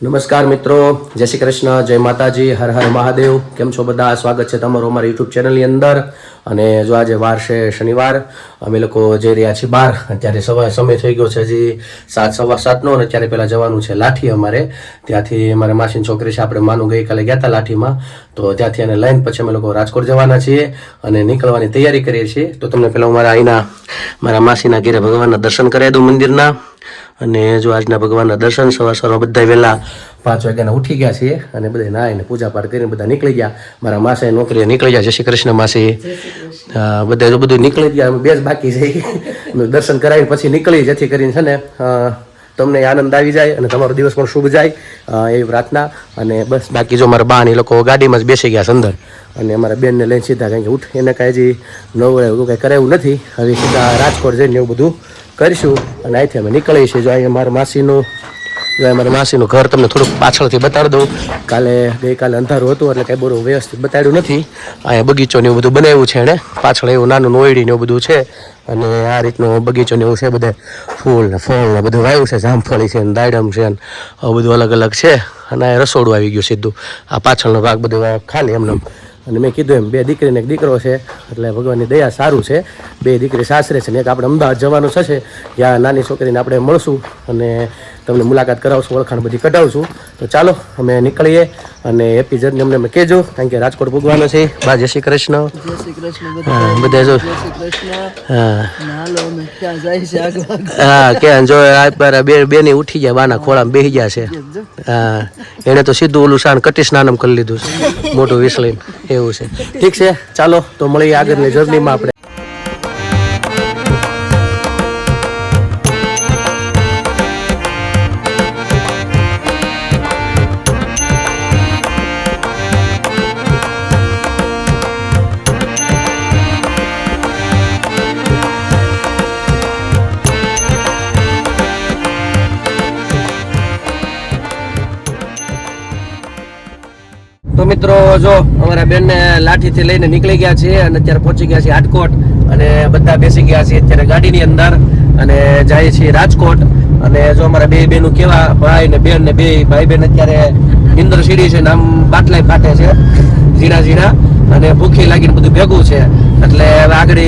નમસ્કાર મિત્રો, જય શ્રી કૃષ્ણ, જય માતાજી, હર હર મહાદેવ. કેમ છો બધા? સ્વાગત છે તમારું અમારી યુટ્યુબ ચેનલની અંદર. અને જો આજે વાર છે શનિવાર, અમે લોકો જઈ રહ્યા છીએ બહાર. અત્યારે સવારે સમય થઈ ગયો છે હજી સાત, સવા સાતનો અને અત્યારે પહેલાં જવાનું છે લાઠી અમારે. ત્યાંથી અમારે માસીની છોકરી છે, આપણે માનું ગઈકાલે ગયા હતા લાઠીમાં. તો ત્યાંથી એને લઈને પછી અમે લોકો રાજકોટ જવાના છીએ અને નીકળવાની તૈયારી કરીએ છીએ. તો તમને પહેલાં મારા અહીંના, મારા માસીના ઘેરે ભગવાનના દર્શન કરાવી દઉં મંદિરના. અને જો આજના ભગવાનના દર્શન સવાર સવારમાં બધા વહેલા પાંચ વાગ્યાના ઉઠી ગયા છીએ અને બધા નાહીને પૂજા પાઠ કરીને બધા નીકળી ગયા. મારા માસે નોકરીએ નીકળી ગયા. જય શ્રી કૃષ્ણ માસે. બધા જો બધું નીકળી ગયા. અમે બે જ બાકી છે. દર્શન કરાવીને પછી નીકળી જેથી કરીને છે ને તમને આનંદ આવી જાય અને તમારો દિવસ પણ શુભ જાય એવી પ્રાર્થના. અને બસ બાકી જો મારા બાન એ લોકો ગાડીમાં જ બેસી ગયા છે અંદર. અને અમારા બેનને લઈને સીધા કારણ કે ઉઠ. એને કાંઈ હજી નવું એવું કાંઈ કરાયું નથી. હવે સીધા રાજકોટ જઈને એવું બધું કરીશું અને અહીંથી અમે નીકળીએ છીએ. જો અહીંયા મારા માસીનું, જો મારા માસીનું ઘર તમને થોડુંક પાછળથી બતાડી દઉં. કાલે ગઈકાલે અંધારું હતું એટલે કાંઈ બરું વ્યવસ્થિત બતાડ્યું નથી. અહીંયા બગીચો ને એવું બધું બનાવ્યું છે એણે. પાછળ એવું નાનું નોયડી ને એવું બધું છે. અને આ રીતનો બગીચો ને એવું છે બધે. ફૂલ ને ફળ ને બધું વાવ્યું છે, જામફળી છે ને દાડમ છે ને આવું બધું અલગ અલગ છે. અને આ રસોડું આવી ગયું સીધું. આ પાછળનો ભાગ બધું ખાલી એમને. અને મેં કીધું એમ, બે દીકરીને એક દીકરો છે. એટલે ભગવાનની દયા સારું છે. બે દીકરી સાસરે છે ને એક આપણે અમદાવાદ જવાનું થશે. જ્યાં નાની છોકરીને આપણે મળશું અને તમને મુલાકાત કરાવશું ઓળખાણ બધી કઢાવશું. તો ચાલો અમે નીકળીએ અને હેપી જર્ની અમને અમે કહેજો. કારણ કે રાજકોટ ભગવાનો છે. બા જય શ્રી કૃષ્ણ. જય શ્રી કૃષ્ણ બધા. જો. જય શ્રી કૃષ્ણ. હા. ક્યાં કે જો આ બે બેની ઉઠી ગયા બાના ખોળામાં બેસી ગયા છે. હા એને તો સીધું ઓલું શાન કટી સ્નાનમ કરી લીધું છે. મોટું વિસલીન. એવું છે. ઠીક છે ચાલો તો મળીએ આગળની જર્નીમાં આપણે તો મિત્રો જો અમારા બેનને લાઠીથી લઈને નીકળી ગયા છીએ અને અત્યારે પહોંચી ગયા છીએ હાટકોટ અને બધા બેસી ગયા છીએ અત્યારે ગાડીની અંદર અને જઈએ છીએ રાજકોટ. અને જો અમારા બે બેનું કેવા ભાઈ ને બેન ને બે ભાઈ બેન અત્યારે ઇન્દ્ર સીડી છે ને બાટલાય ફાટે છે, ઝીણા ઝીણા અને ભૂખી લાગીને બધું ભેગું છે. એટલે હવે આગળ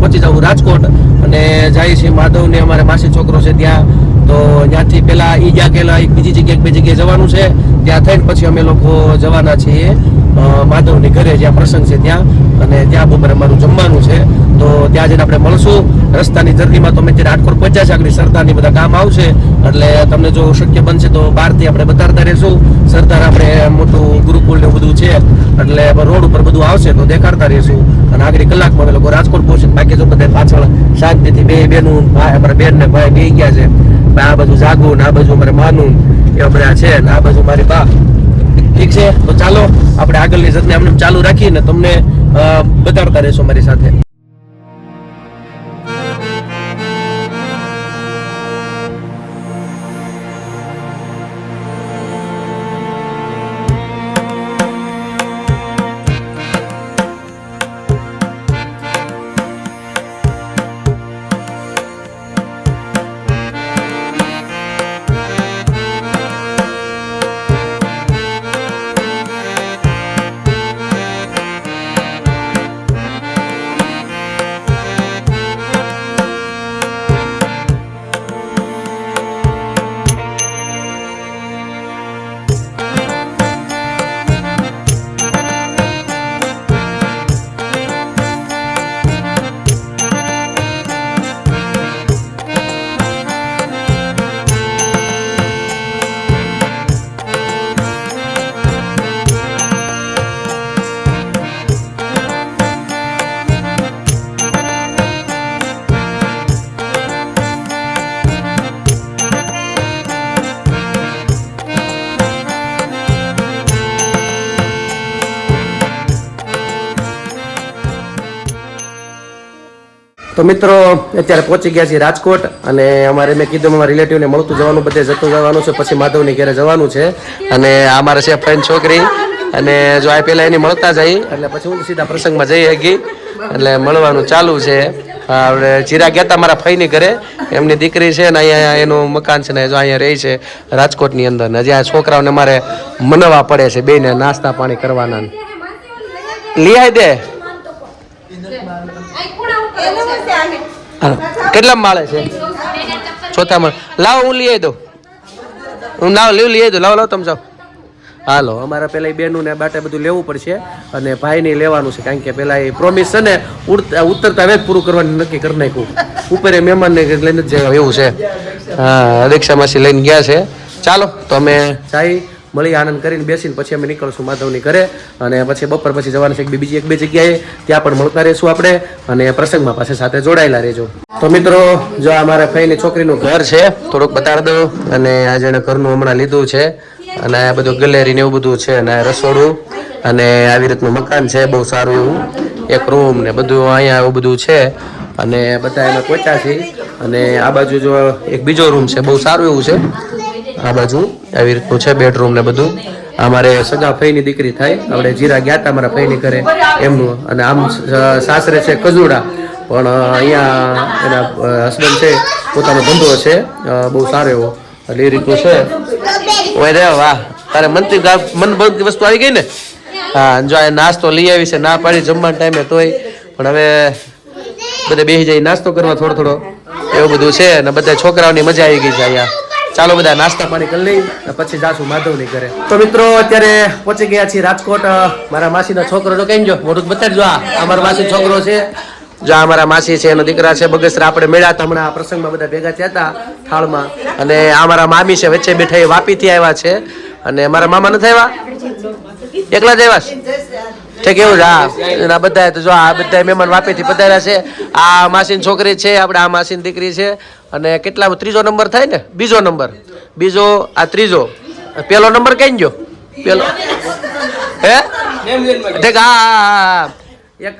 પહોંચી જવું રાજકોટ અને જાય છે માધવ ને અમારે માસી છોકરો છે ત્યાં. તો ત્યાંથી પેલા ઈ જ્યાં ગયેલા એક બીજી જગ્યાએ બે જગ્યાએ જવાનું છે. ત્યાં થઈને પછી અમે લોકો જવાના છીએ. માધવની ઘરે જ્યાં પ્રસંગ છે ત્યાં અને ત્યાં બપોરે અમારું જમવાનું છે. તો ત્યાં જઈને આપણે મળશું. રસ્તાની જર્નીમાં તો અમે ત્યારે રાજકોટ પહોંચ્યા છે. આગળ સરદારની બધા કામ આવશે. એટલે તમને જો શક્ય બનશે તો બહારથી આપણે બતાડતા રહેશું. સરદાર આપણે મોટું ગુરુકુળ ને બધું છે. એટલે રોડ ઉપર બધું આવશે તો દેખાડતા રહીશું. અને આગળ કલાકમાં અમે લોકો રાજકોટ પહોંચીને બાકી જો બધા પાછળ શાંતિથી બે બેનું ભાઈ અમારા બેન ને ભાઈ બે ગયા છે. આ બાજુ જાગુ ને આ બાજુ અમારે માનું. એ બધા છે ને આ બાજુ મારી બા. ઠીક છે? તો ચાલો, આપણે આગળની જતને આમને ચાલુ રાખીને તમને બતાડતા રહેશો મારી સાથે. તો મિત્રો, અત્યારે પહોંચી ગયા છીએ રાજકોટ અને અમારે મેં કીધું અમારા રિલેટિવને મળતું જવાનું, બધે જતું જવાનું છે, પછી માધવની ઘરે જવાનું છે. અને આ મારે છે ફ્રેન્ડ છોકરી. અને જો આ પહેલાં એની મળતા જઈ, એટલે પછી હું સીધા પ્રસંગમાં જઈ શકી એટલે મળવાનું ચાલુ છે. આપણે જીરા ગયા હતા મારા ફઈની ઘરે. એમની દીકરી છે ને અહીંયા એનું મકાન છે ને જો અહીંયા રહી છે રાજકોટની અંદર. ને જ્યાં છોકરાઓને મારે મનવા પડે છે બેને નાસ્તા પાણી કરવાના. લઈ આવી દે. કેટલા માળે છે? ચોથા માળ લાવો હું લઈ દઉં હું લાવ લેવું લઈ દઉં લાવો લાવો તમે જાઓ. હાલો અમારે પેલા બેનું ને બાટે બધું લેવું પડશે અને ભાઈને લેવાનું છે કારણ કે પેલા એ પ્રોમિસ છે ને ઉડતા ઉતરતા વેજ પૂરું કરવાનું નક્કી કરી નાખ્યું. ઉપર એ મહેમાનને લઈને જ એવું છે. હા રિક્ષામાંથી લઈને ગયા છે. ચાલો તો અમે જાય મળી આનંદ કરીને બેસીને પછી અમે નીકળશું માધવની ઘરે અને પછી બપોર પછી જવાનું છે બીજી એક બે જગ્યાએ. ત્યાં પણ મળતા રહીશું આપણે અને પ્રસંગમાં પાસે સાથે જોડાયેલા રહેજો. તો મિત્રો, જો આ મારા ફઈની છોકરીનું ઘર છે, થોડુંક બતાડ દઉં. અને આ જેણે ઘરનું હમણાં લીધું છે. અને આ બધું ગેલેરી ને એવું બધું છે અને આ રસોડું. અને આવી રીતનું મકાન છે, બહુ સારું એવું. એક રૂમ ને બધું અહીંયા એવું બધું છે. અને બધા એના કોચા છે. અને આ બાજુ જો એક બીજો રૂમ છે, બહુ સારું એવું છે. આ બાજુ આવી રીતનું છે બેડરૂમ ને બધું. અમારે સગા ફઈની દીકરી થાય, આપણે જીરા ગયા હતા અમારા ફઈની ઘરે એમનું. અને આમ સાસરે છે કજુડા. પણ અહીંયા એના હસબન્ડ છે, પોતાનો ધંધો છે બહુ સારો એવો. એટલે એ રીતનું છે. ઓય રે વાહ, તારે મનથી મન મનગમતી વસ્તુ આવી ગઈ ને? હા જો આ નાસ્તો લઈ આવી છે, ના પાડી જમવાના ટાઈમે તોય. પણ હવે બધે બેસી જાય, નાસ્તો કરવા થોડો થોડો. એવું બધું છે, અને બધા છોકરાઓની મજા આવી ગઈ છે અહીંયા. ચાલો બધા નાસ્તા પાણી કરી લઈ પછી જાશું માધવની ઘરે. તો મિત્રો, અત્યારે પહોંચી ગયા છીએ રાજકોટ મારા માસીનો છોકરો. તો કેમ જો? મોટું બતાડજો આ. અમારા માસી છોકરો છે. જો આ મારા માસી છે, એનો દીકરા છે, બગસરા. આપણે મળ્યા હતા હમણાં પ્રસંગમાં બધા ભેગા થયા હતા થાળમાં. અને આ મારા મામી છે, વચ્ચે બેઠા એ વાપીથી આવ્યા છે. અને મારા મામા નથી આવ્યા? એકલા જ આવ્યા છે કેવું? હા. એના બધા તો જો આ બધા મહેમાન વાપીથી પધાર્યા છે. આ માસીન છોકરી છે આપણે આ માસીન દીકરી છે. અને કેટલા ત્રીજો નંબર થાય ને? બીજો નંબર. બીજો આ ત્રીજો. પેલો નંબર કઈ ગયો? પેલો. હા, હા એક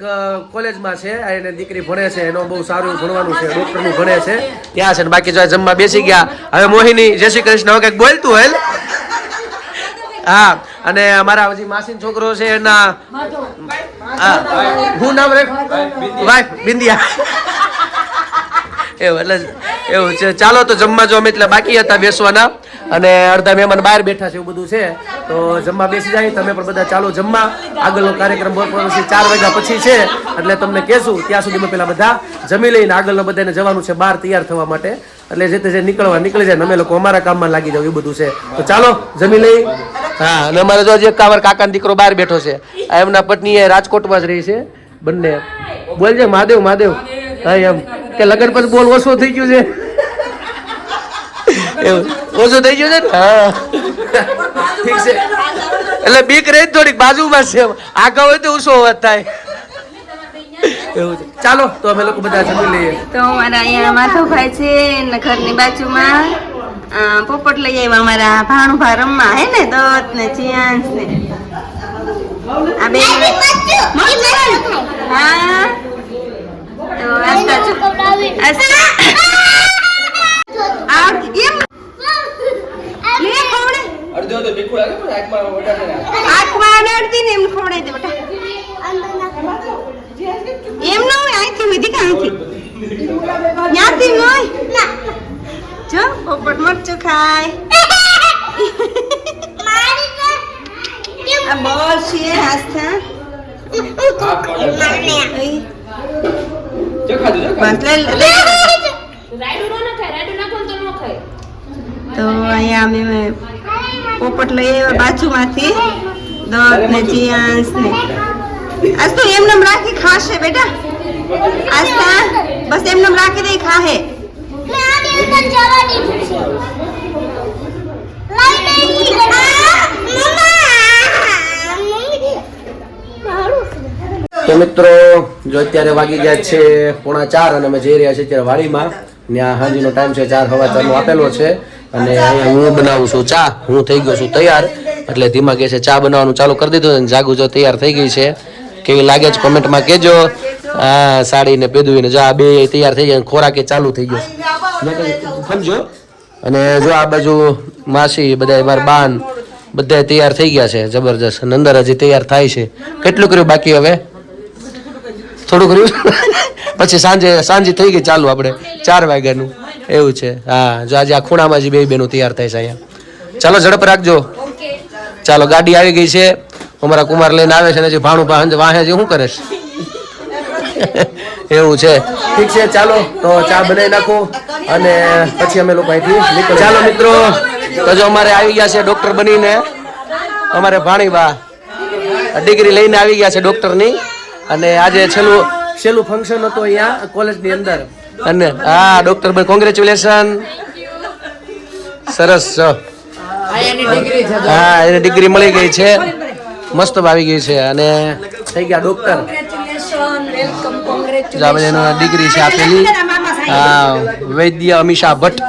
કોલેજમાં છે એને દીકરી ભણે છે. એનો બહુ સારું ભણવાનું છે. ડોક્ટરનું ભણે છે. ત્યાં છે ને બાકી જો જમવા બેસી ગયા. હવે મોહિની જય શ્રી કૃષ્ણ હવે કંઈક બોલતું હોય હા. અને અમારા હજી માસીન છોકરો છે એના હા હું નામ રે વાઈફ બિંદિયા. એવું એટલે એવું છે. ચાલો તો જમવા જો અમે એટલે બાકી હતા બેસવાના. અને અડધા મહેમાન બહાર બેઠા છે એવું બધું છે. તો જમવા બેસી જાય તમે પણ બધા ચાલો જમવા. આગળનો કાર્યક્રમ બપોર પછી ચાર વાગ્યા પછી છે. એટલે તમને કહેશું ત્યાં સુધીમાં પેલા બધા જમી લઈને આગળનો બધાને જવાનું છે બહાર તૈયાર થવા માટે. એટલે જે તે જે નીકળવા નીકળી જાય અમે લોકો અમારા કામમાં લાગી જાવ એવું બધું છે. તો ચાલો જમી લઈ. હા અને અમારે જો એક કાવર કાકાનો દીકરો બહાર બેઠો છે એમના પત્ની એ રાજકોટમાં જ રહી છે બંને. બોલજે મહાદેવ મહાદેવ. હા એમ. કે લગન પછી બોલ ઓછો થઈ ગયું છે. એવું ઓછો થઈ ગયું છે ને? હા. ઠીક છે. એટલે બીક રહી થોડીક બાજુમાં છે. આગળ હોય તો ઓછો અવાજ થાય. એવું છે. ચાલો તો અમે લોકો બધા જમી લઈએ. તો અમારા અહીંયા માધવભાઈ છે ને ઘરની બાજુમાં. પોપટ લઈ આવ્યા અમારા ભાણુભા રમવા હે ને દત્ત ને ચિયાંશ ને. આ બે હા. તો આસ્તા આ કેમ? લે ખવડે. આંખમાં અડાડતી ને એમ ખવડાવી દે બેટા એમ ન હોય અહીંથી વિધિ કાંથી ત્યાંથી ન હોય? જો, પોપટ મરચું ખાય. બોલ છે આસ્થા તો અહીંયા અમે પોપટ લઈ આવ્યા બાજુમાંથી. દત્ત ને જીયાંશ ને. આજ તો એમને એમ રાખી ખાશે બેટા. આસ્થા બસ એમને એમ રાખી દઈ ખાહે. તો મિત્રો, જો અત્યારે વાગી ગયા છે પોણા ચાર અને અમે જઈ રહ્યા છીએ અત્યારે વાડીમાં. ત્યાં હાંજીનો ટાઈમ છે, ચાર હવા ચારનો આપેલો છે. અને અહીંયા હું બનાવું છું ચા. હું થઈ ગયો છું તૈયાર. એટલે ધીમા કહે છે, ચા બનાવવાનું ચાલુ કરી દીધું અને જાગુ જો તૈયાર થઈ ગઈ છે. કેવી લાગે છે કોમેન્ટમાં કહેજો આ સાડી ને પેદું ને જો આ બે તૈયાર થઈ ગયા ખોરાકે ચાલુ થઈ ગયો. સમજો? અને જો આ બાજુ માસી બધા મારા બાન બધા તૈયાર થઈ ગયા છે, જબરજસ્ત. અંદર હજી તૈયાર થાય છે. કેટલું કર્યું બાકી હવે? થોડું કર્યું? પછી સાંજે સાંજે થઈ ગઈ ચાલુ આપણે, ચાર વાગ્યાનું. એવું છે. હા, જો આજે આ ખૂણામાં જે બે બેનું તૈયાર થાય છે અહીંયા. ચાલો ઝડપ રાખજો. ચાલો, ગાડી આવી ગઈ છે. અમારા કુમાર લઈને આવે છે ને જે ભાણું ભાંજ વાહે છે શું કરે છે? એવું છે. ઠીક છે ચાલો તો ચા બનાવી નાખો અને પછી અમે લોકો અહીંથી ચાલો મિત્રો તો જો અમારે આવી ગયા છે ડોક્ટર બનીને. અમારે ભાણીબા ડિગ્રી લઈને આવી ગયા છે ડોક્ટરની. અને આજે છેલ્લું છેલ્લું ફંક્શન હતું અહીંયા કોલેજની અંદર. અને હા ડોક્ટર ભાઈ કોંગ્રેચ્યુલેશન સરસ હા એને ડિગ્રી મળી ગઈ છે. મસ્ત ભાવી ગઈ છે અને થઈ ગયા ડોક્ટર જો આ બધાને ડિગ્રી છે આપેલી. વૈદ્ય અમીષા ભટ્ટ.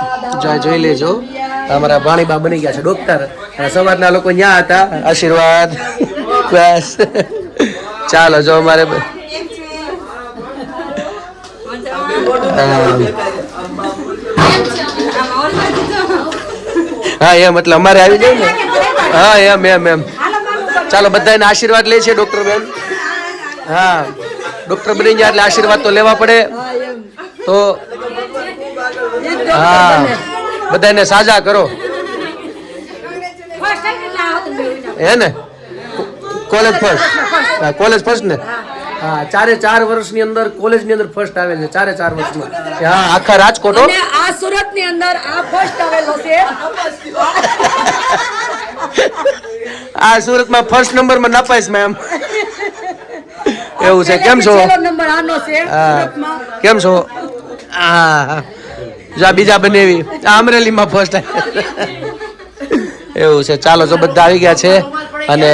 જોઈ લેજો. અમારા ભાણીબા બની ગયા છે ડોક્ટર અને સવારના લોકો ત્યાં હતા. આશીર્વાદ. બસ. ચાલો જો અમારે હા એમ એટલે અમારે આવી જાય ને? હા એમ એમ એમ. ચાલો બધાને આશીર્વાદ લે છે, ડોક્ટર બેન. હા, ડોક્ટર બની ગયા એટલે આશીર્વાદ તો લેવા પડે. તો, હા બધાને સાજા કરો. હે ને? College first. હા, કોલેજ ફર્સ્ટ ને? હા, ચારે ચાર વર્ષની અંદર કોલેજની અંદર ફર્સ્ટ આવે છે, ચારે ચાર વર્ષમાં. હા, આખા રાજકોટ? આ સુરતની અંદર આ ફર્સ્ટ આવેલો છે. આ સુરતમાં ફર્સ્ટ નંબરમાં નપાઈશ મેમ એવું છે. કેમ છો? કેમ છો? હા. જો બીજા બનેવી અમરેલીમાં ફર્સ્ટ એવું છે. ચાલો જો બધા આવી ગયા છે. અને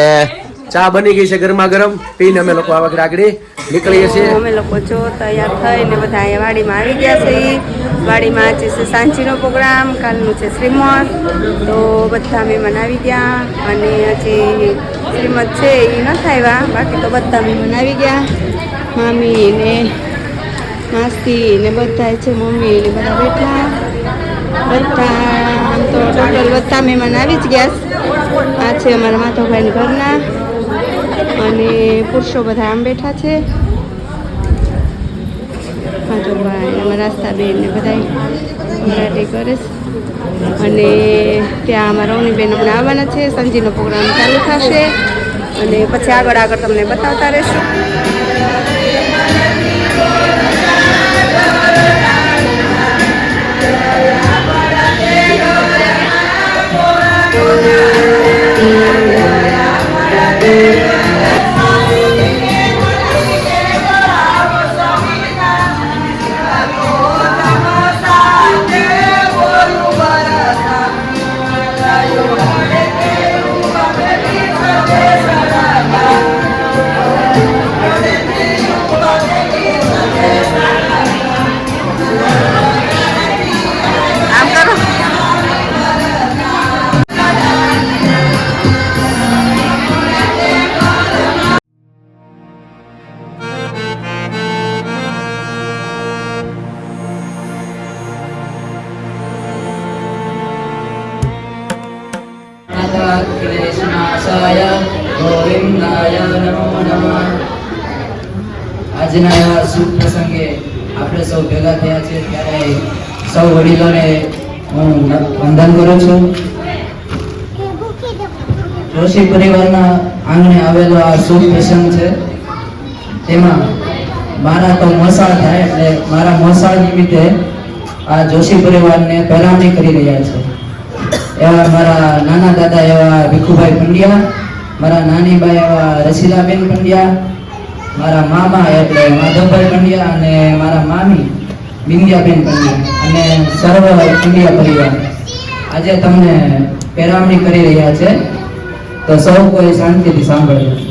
ચા બની ગઈ છે ગરમા ગરમ. પીને અમે લોકો આ વખત આગળ નીકળીએ છીએ. અમે લોકો જો તૈયાર થઈને બધા વાડીમાં આવી ગયા છે. વાડીમાં આજે છે સાંજીનો પ્રોગ્રામ, કાલનું છે શ્રીમદ તો બધા મહેમાન આવી ગયા અને હજી શ્રીમદ છે એ ન થાય બાકી તો બધા મહેમાન આવી ગયા. મામી ને માસી ને બધા છે મમ્મી ને બધા બેઠા. બધા આમ તો ટોટલ બધા મહેમાન આવી જ ગયા. આ છે અમારા માધવભાઈ ઘરના. અને પુરુષો બધા આમ બેઠા છે. માધવભાઈ અમારા રાસ્તાબેન ને બધા મરાઠી કરે છે. અને ત્યાં અમારા રવનીબેન હમણાં આવવાના છે. સંજીનો પ્રોગ્રામ ચાલુ થશે. અને પછી આગળ આગળ તમને બતાવતા રહેશું. આજના શુભ પ્રસંગે આપણે સૌ ભેગા થયા છે ત્યારે સૌ વડીલોને હું વંદન કરું છું. જોશી પરિવારના આંગણે આવેલો આ શુભ પ્રસંગ છે. તેમાં મારા તો મોસાળ થાય એટલે મારા મોસાળ નિમિત્તે આ જોશી પરિવારને પહેરામણી કરી રહ્યા છે. એવા મારા નાના દાદા એવા ભીખુભાઈ પંડ્યા, મારા નાની બાઈ એવા રસીલાબેન પંડ્યા મારા મામા એટલે માધવભાઈ પંડ્યા અને મારા મામી બિંદ્યાબેન પંડ્યા અને સર્વ પંડ્યા પરિવાર. આજે તમને પેરામણી કરી રહ્યા છે. તો સૌ કોઈ શાંતિથી સાંભળજો.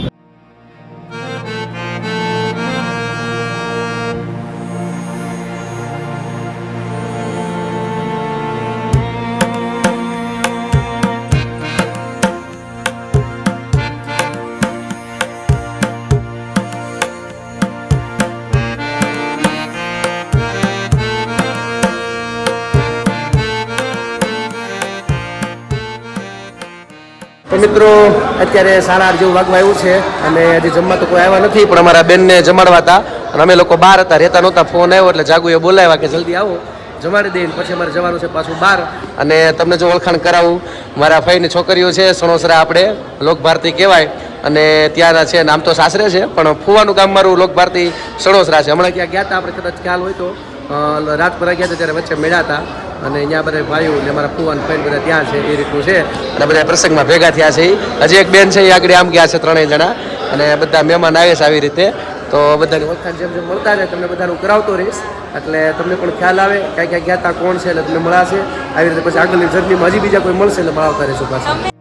મિત્રો, અત્યારે સાડા આઠ જેવું વાગવા આવ્યું છે અને હજી જમવા તો કોઈ આવ્યા નથી, પણ અમારા બેનને જમાડવા હતા અને અમે લોકો બહાર હતા, રહેતા નહોતા, ફોન આવ્યો એટલે જાગુએ બોલાવ્યા કે જલ્દી આવો, જમાડી દઈને પછી અમારે જવાનું છે પાછું બહાર. અને તમને જો ઓળખાણ કરાવું, મારા ફઈની છોકરીઓ છે, સણોસરા આપણે, લોકભારતી કહેવાય, અને ત્યાંના છે નામ તો સાસરે છે, પણ ફુવાનું ગામ મારું લોકભારતી સણોસરા છે. હમણાં ક્યાં ગયા હતા આપણે, કદાચ ખ્યાલ હોય તો રાજપુરા ગયા હતા, ત્યારે વચ્ચે મેળા હતા. અને અહીંયા બધા ભાઈઓ ને મારા ફુવાન ફેન બધા ત્યાં છે, એ રીતનું છે. અને બધા પ્રસંગમાં ભેગા થયા છે. હજી એક બેન છે એ આગળ આમ ગયા છે ત્રણેય જણા. અને બધા મહેમાન આવે છે આવી રીતે. તો બધાની ઓળખાણ જેમ જેમ મળતા રહે તમને બધાનું કરાવતો રહીશ. એટલે તમને પણ ખ્યાલ આવે ક્યાં ક્યાં ગયા હતા કોણ છે, એટલે તમને મળાશે. આવી રીતે પછી આગળની જર્નીમાં હજી બીજા કોઈ મળશે એટલે મળાવતા રહીશું પાછા.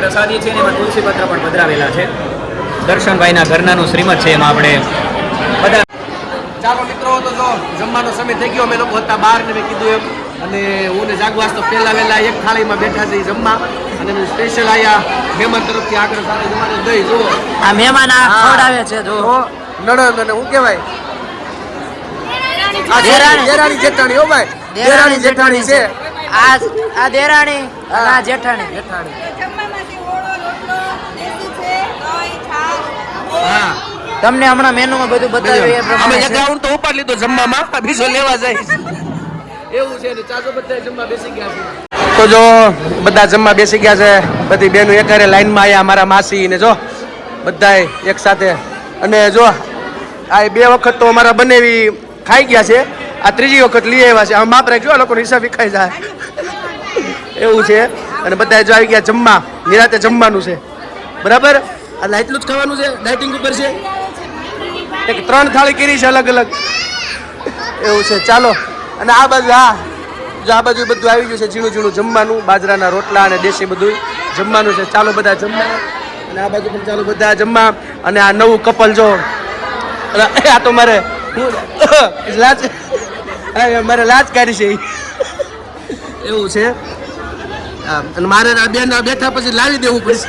પ્રસાદી છે ને એમાં તુલસી પત્ર પણ પધરાવેલા છે. દર્શનભાઈના ઘરનાનું શ્રીમદ છે એમાં આપણે બધા ચાલો મિત્રો તો જો જમવાનો સમય થઈ ગયો અમે લોકો હતા બહાર ને મેં કીધું એમ. અને હું ને જાગવાસ તો પહેલા વહેલા એક થાળીમાં બેઠા છે જમવા. અને મેં સ્પેશિયલ આયા મહેમાન તરફથી આગળ સાથે જવાનું દઈ જો આ મહેમાન આ ખવડાવે છે જો તો નણંદ અને હું કહેવાય? આ દેરાણી. દેરાણી જેઠાણી ભાઈ. દેરાણી જેઠાણી છે. આ આ દેરાણી આ જેઠાણી જેઠાણી જમવામાંથી ઓળો રોટલો દેશી છે દહીં છાશ હા. તમને હમણાં મેનુમાં બધું બતાવ્યું અમે એક રાઉન્ડ તો ઉપાડ લીધો જમવામાં. બીજો લેવા જાય. એવું છે ને ચાચો બધા જમવા બેસી ગયા છે. તો જો બધા જમવા બેસી ગયા છે. બધી બેનો એકારે લાઈનમાં આવ્યા મારા માસી ને જો. બધાય એક સાથે. અને જો આ બે વખત તો અમારા બનેવી ખાઈ ગયા છે. આ ત્રીજી વખત લઈ આવ્યા છે. આમ માપ રાખજો આ લોકોનો હિસાબ ખાઈ જાય. એવું છે. અને બધા જો આવી ગયા જમવા. નિરાતે જમવાનું છે. બરાબર? એટલે લાઈટલું જ ખાવાનું છે ડાયટિંગ ઉપર છે. એક ત્રણ થાળી કરી છે અલગ અલગ. એવું છે ચાલો. અને આ બાજુ આ જો આ બાજુ બધું આવી ગયું છે ઝીણું ઝીણું જમવાનું બાજરાના રોટલા અને દેશી બધું જમવાનું છે. ચાલો બધા જમવા. અને આ બાજુ પણ ચાલો બધા જમવા. અને આ નવું કપલ જો. આ તો મારે હું હા, મારે લાચ કાઢી છે. એવું છે. અને મારે આ બેન બેઠા પછી લાવી દેવું પડશે.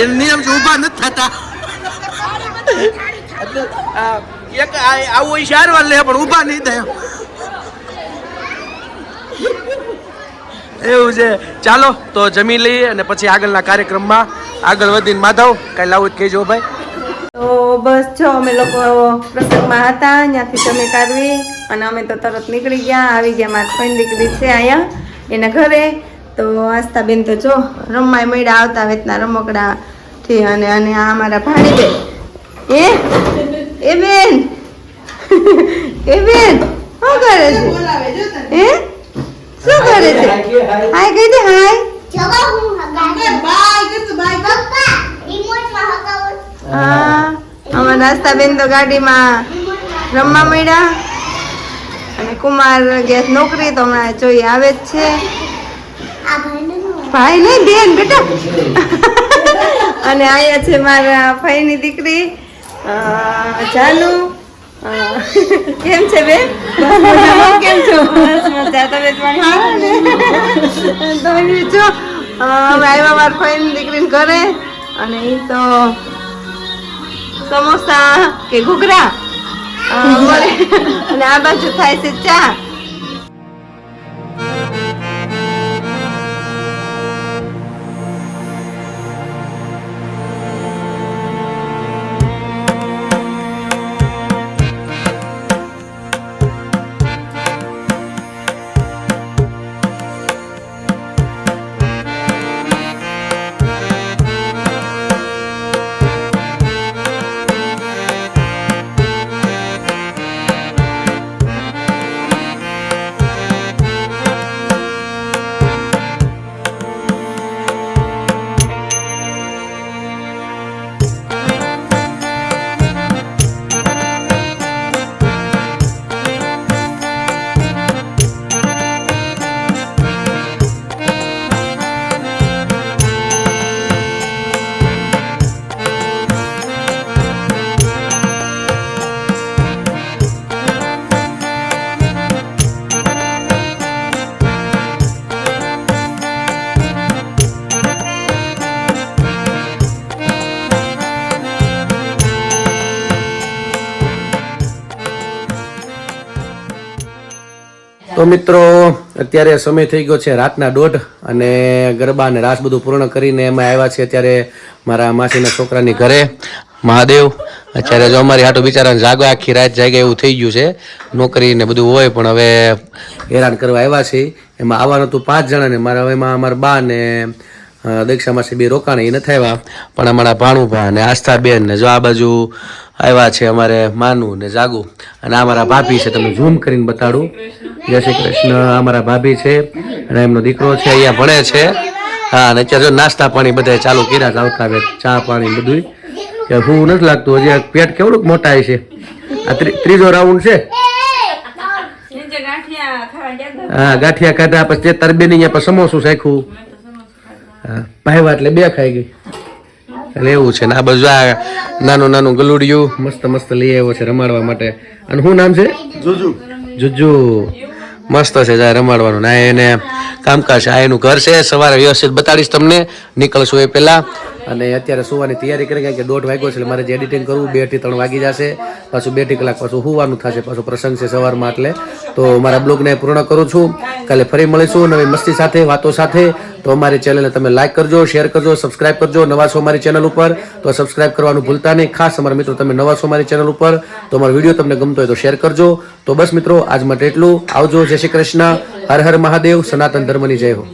એ નિયમ છે, ઊભા નથી થતા. એટલે એક આવું ચાર લે, પણ ઊભા નહીં થાય. એવું છે. ચાલો, તો જમી લઈએ અને પછી આગળના કાર્યક્રમમાં આગળ વધીને માધવ, કાંઈ લાવું જ કહેજો ભાઈ. તો બસ જો, અમે લોકો પ્રસંગમાં હતા, ત્યાંથી તમે કાઢવી, અને અમે તો તરત નીકળી ગયા, આવી ગયા મારી ફ્રેન્ડ દીકરી છે અહીંયા, એના ઘરે. તો આસ્તા બેન તો જો, રમવાય મળ્યા આવતા વેતના રમકડા થી અને અને આ અમારા ભાણી બેન એ એ બેન? એ બેન? શું કરે છે? એ શું કરે છે? હાય કહી દે, હાય. અમારા નાસ્તા બેન તો ગાડીમાં રમવા મળ્યા. અને કુમાર ગેસ નોકરી તો હમણાં જોઈએ આવે જ છે. ભાઈ નહીં બેન બેટા. અને અહીંયા છે મારા ભાઈની દીકરી જાનુ. કેમ છે બેન? કેમ છો? તમે જો અમે આવ્યા મારા ભાઈની દીકરીને ઘરે. અને એ તો સમોસા કે ઘૂઘરા. અને આ બાજુ થાય છે ચા. તો મિત્રો, અત્યારે સમય થઈ ગયો છે રાતના દોઢ અને ગરબા અને રાસ બધું પૂર્ણ કરીને એમાં આવ્યા છે અત્યારે મારા માસીના છોકરાની ઘરે. મહાદેવ, અત્યારે જો અમારી હાટો બિચારાને જાગો, આખી રાત જાગે એવું થઈ ગયું છે. નોકરી ને બધું હોય, પણ હવે હેરાન કરવા આવ્યા છે એમાં આવવાનું હતું પાંચ જણા ને મારા હવે એમાં અમારા બા ને અ, છે બે રોકાણ એ નથી આવ્યા. પણ અમારા ભાણુભા અને આસ્થાબેન ને જો આ બાજુ આવ્યા છે અમારે માનું ને જાગુ. અને અમારા ભાભી છે તમને ઝૂમ કરીને બતાડું. જય શ્રી કૃષ્ણ અમારા ભાભી છે અને એમનો દીકરો છે અહીંયા ભણે છે. હા અને અત્યારે જો નાસ્તા પાણી બધા ચાલુ કર્યા આવતા આવે ચા પાણી બધું કે હું નથી લાગતું હજી પેટ કેવડુંક મોટા છે. આ ત્રી- ત્રીજો રાઉન્ડ છે. હા ગાંઠિયા ખાધા પછી તાર બેન અહીંયા પછી સમોસું શાખ્યું હા. પાયવા એટલે બે ખાઈ ગઈ. અને એવું છે ને આ બાજુ આ નાનું નાનું ગલુડિયું મસ્ત મસ્ત લઈ આવ્યો છે રમાડવા માટે. અને શું નામ છે? જુજુ. જુજુ. મસ્ત છે જાય રમાડવાનું. ના એને કામકાજ છે. આ એનું ઘર છે. સવારે વ્યવસ્થિત બતાડીશ તમને. નીકળશું એ પહેલા. અને અત્યારે સુવાની તૈયારી કરી કારણ કે દોઢ વાગ્યો છે મારે જે એડિટિંગ કરવું બેથી ત્રણ વાગી જશે. પાછું બેથી કલાક પાછું હુવાનું થશે, પાછું પ્રસંગ છે સવારમાં એટલે. તો મારા બ્લોગને પૂર્ણ કરું છું. કાલે ફરી મળીશું નવી મસ્તી સાથે, વાતો સાથે. તો અમારી ચેનલને તમે લાઈક કરજો શેર કરજો સબસ્ક્રાઇબ કરજો. નવા છો અમારી ચેનલ ઉપર, તો સબસ્ક્રાઇબ કરવાનું ભૂલતા નહીં. ખાસ અમારા મિત્રો, તમે નવા છો અમારી ચેનલ ઉપર, તો અમારો વીડિયો તમને ગમતો હોય તો શેર કરજો. તો બસ મિત્રો, આજ માટે એટલું. આવજો, જય શ્રી કૃષ્ણ. હર હર મહાદેવ, સનાતન ધર્મની જય હો.